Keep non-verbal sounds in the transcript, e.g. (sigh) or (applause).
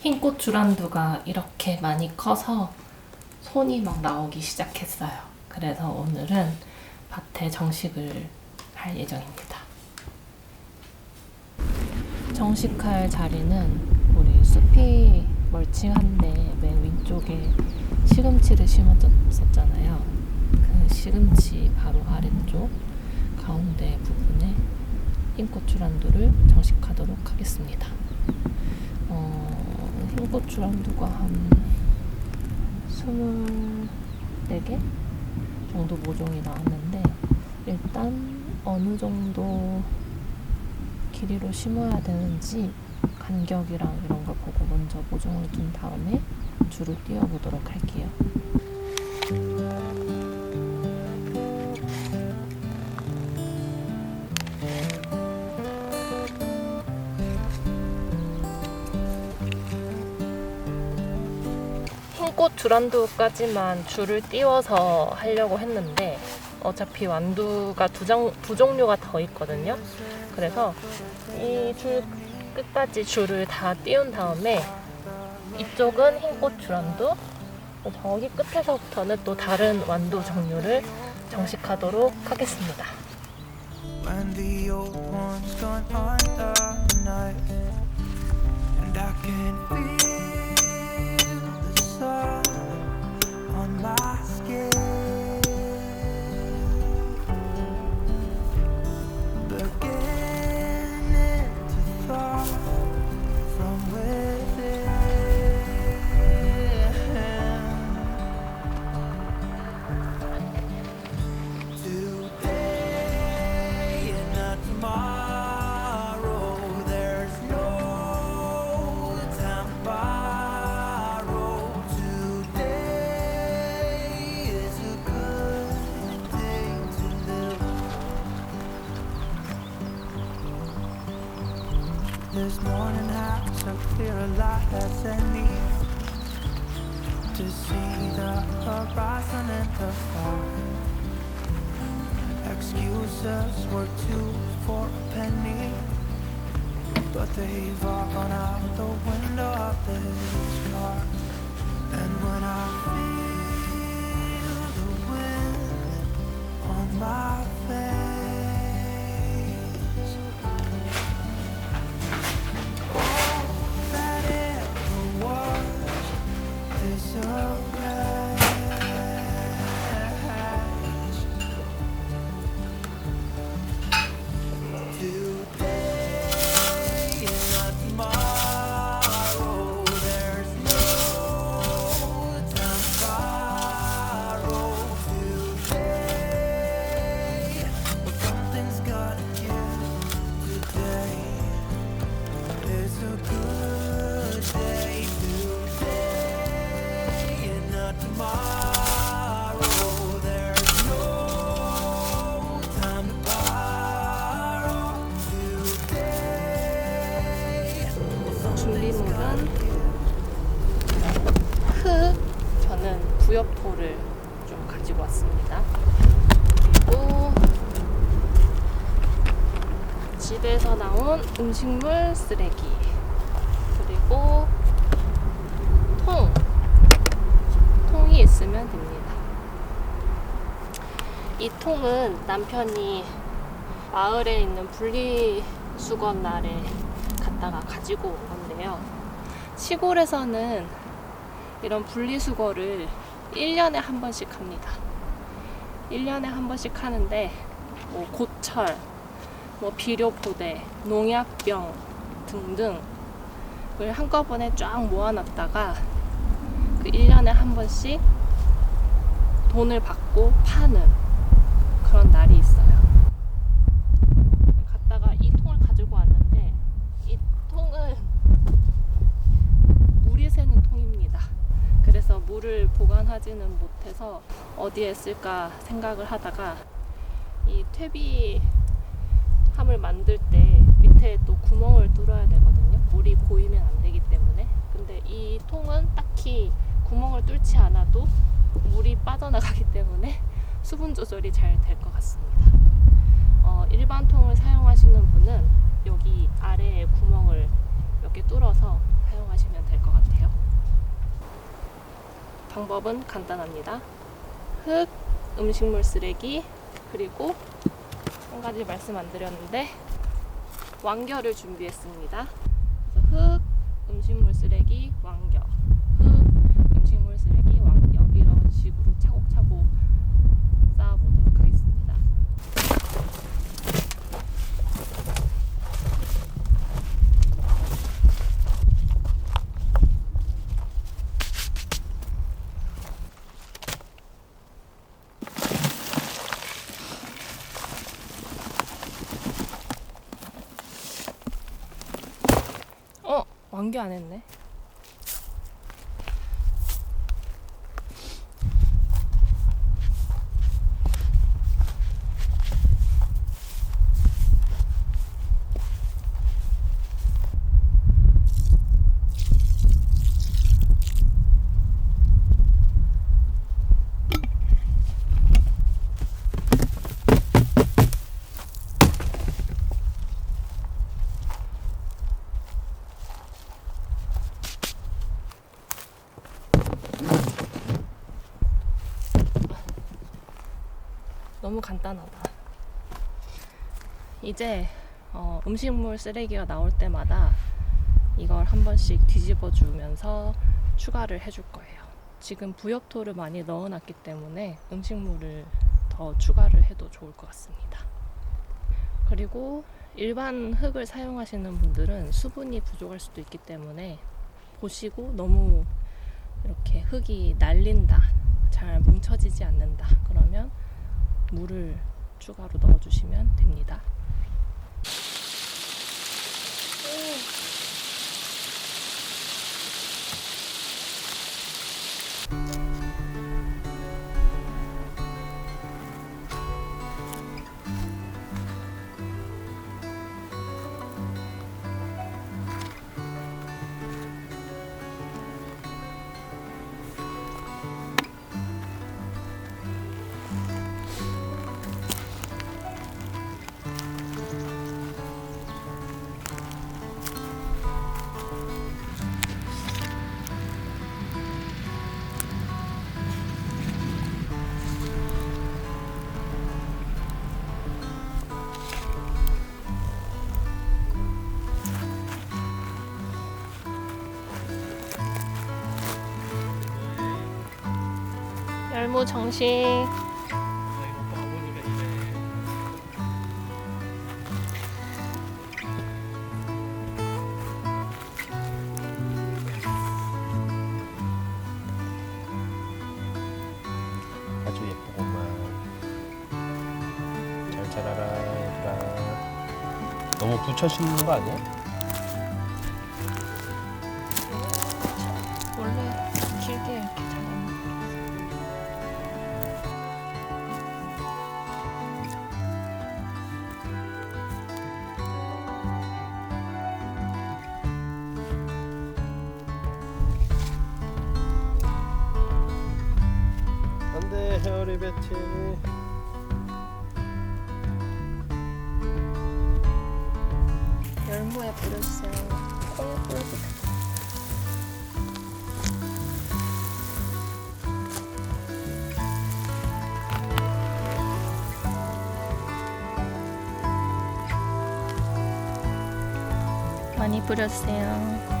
흰꽃 주란두가 이렇게 많이 커서 손이 막 나오기 시작했어요. 그래서 오늘은 밭에 정식을 할 예정입니다. 정식할 자리는 우리 숲이 멀칭한데 맨 왼쪽에 시금치를 심었었잖아요. 그 시금치 바로 아래쪽 가운데 부분에 흰꽃 주란두를 정식하도록 하겠습니다. 어, 흰고추랑두가 한 24개 정도 모종이 나왔는데 일단 어느 정도 길이로 심어야 되는지 간격이랑 이런 걸 보고 먼저 모종을 둔 다음에 줄을 띄워보도록 할게요. 흰꽃 주란두까지만 줄을 띄워서 하려고 했는데 어차피 완두가 두, 종, 두 종류가 더 있거든요. 그래서 이줄 끝까지 줄을 다 띄운 다음에 이쪽은 흰꽃 주란두 저기 끝에서부터는 또 다른 완두 종류를 정식하도록 하겠습니다. This morning has so clear a light as any to see the horizon and the far. Excuses were two for a penny, but they've all gone out the window of this car. And when I feel 준비물은 흙, 저는 부엽토를 좀 가지고 왔습니다. 그리고 집에서 나온 음식물 쓰레기, 그리고 통, 통이 있으면 됩니다. 이 통은 남편이 마을에 있는 분리수거 날에 갔다가 가지고 온 건데요. 시골에서는 이런 분리수거를 1년에 한 번씩 합니다. 1년에 한 번씩 하는데, 뭐 고철, 뭐 비료포대, 농약병 등등을 한꺼번에 쫙 모아놨다가 그 1년에 한 번씩 돈을 받고 파는 그런 날이 있어요. 갔다가 이 통을 가지고 왔는데 이 통은 물이 새는 통입니다. 그래서 물을 보관하지는 못해서 어디에 쓸까 생각을 하다가 이 퇴비 함을 만들 때 밑에 또 구멍을 뚫어야 되거든요. 물이 고이면 안 되기 때문에. 근데 이이 통은 딱히 구멍을 뚫지 않아도 물이 빠져나가기 때문에 (laughs) 수분 조절이 잘 될 것 같습니다. 어, 일반 통을 사용하시는 분은 여기 아래에 구멍을 몇 개 뚫어서 사용하시면 될 것 같아요. 방법은 간단합니다. 흙, 음식물 쓰레기, 그리고 한 가지 말씀 안 드렸는데 왕겨를 준비했습니다. 흙, 음식물 쓰레기, 왕겨, 흙, 음식물 쓰레기, 왕겨 이런 식으로 차곡차곡 쌓아보도록 하겠습니다. 어, 왕겨 안 했네. 너무 간단하다. 이제 어, 음식물 쓰레기가 나올 때마다 이걸 한 번씩 뒤집어 주면서 추가를 해줄 거예요. 지금 부엽토를 많이 넣어놨기 때문에 음식물을 더 추가를 해도 좋을 것 같습니다. 그리고 일반 흙을 사용하시는 분들은 수분이 부족할 수도 있기 때문에 보시고 너무 이렇게 흙이 날린다, 잘 뭉쳐지지 않는다. 그러면 물을 추가로 넣어주시면 됩니다. 열무 정식 아주 예쁘구만. 잘 자라라, 얘들아. 너무 붙여 심는 거 아니야? 돼, 헤어리 베티. 열무에 뿌렸어요. 콩에 뿌려도 돼. 많이 뿌렸어요.